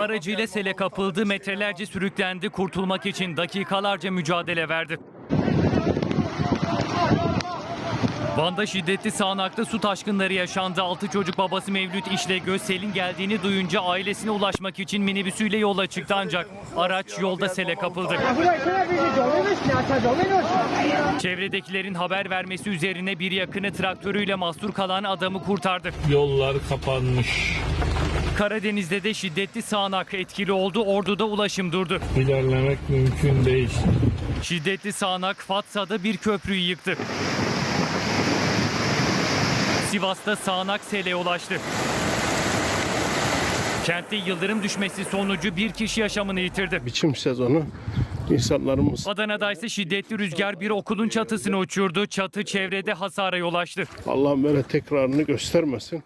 aracıyla sele kapıldı, metrelerce sürüklendi, kurtulmak için dakikalarca mücadele verdi. Van'da şiddetli sağanaklı su taşkınları yaşandı. 6 çocuk babası Mevlüt İşlegöz selin geldiğini duyunca ailesine ulaşmak için minibüsüyle yola çıktı ancak araç yolda sele kapıldı. Çevredekilerin haber vermesi üzerine bir yakını traktörüyle mahsur kalan adamı kurtardı. Yollar kapanmış. Karadeniz'de de şiddetli sağanak etkili oldu. Ordu'da ulaşım durdu. İlerlemek mümkün değil. Şiddetli sağanak Fatsa'da bir köprüyü yıktı. Sivas'ta sağanak sele ulaştı. Kentte yıldırım düşmesi sonucu bir kişi yaşamını yitirdi. biçim sezonu insanlarımız Adana'da ise şiddetli rüzgar bir okulun çatısını uçurdu. Çatı çevrede hasara yol açtı. Allah'ım böyle tekrarını göstermesin.